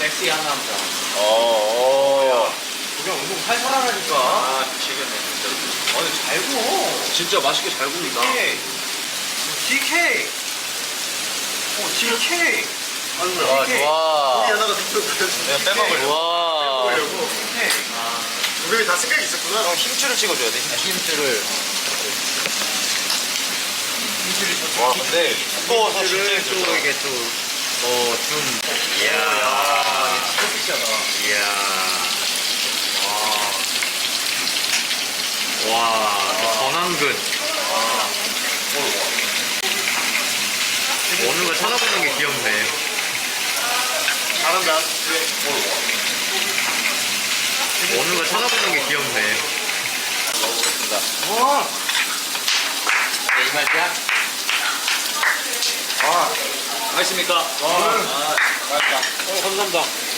섹시한 남자. 어, 어. 그냥 운동 살살 하라니까. 아, 미치겠네, 진짜. 아니, 잘 구워. 진짜 맛있게 잘 굽니다. DK. DK. 어, DK. 와, DK. 좋아. 하나가 생겼어요. 내가 빼먹으려고. 와. DK. 분명히 다 생각이 있었구나. 형 힘줄을 찍어줘야 돼, 힘줄을. 와, 근데 두꺼워서 진짜. 이게 또, 어, 좀. 이야. 진짜 섹시하다. 이야. 와. 와, 전완근. 오는 거 쳐다보는 게 귀엽네. 잘한다. 오는 거 쳐다보는 게 귀엽네. 먹어보겠습니다. 와. 네, 이 맛이야? 아. 맛있습니까? 와. 아, 맛있다. 어, 감사합니다.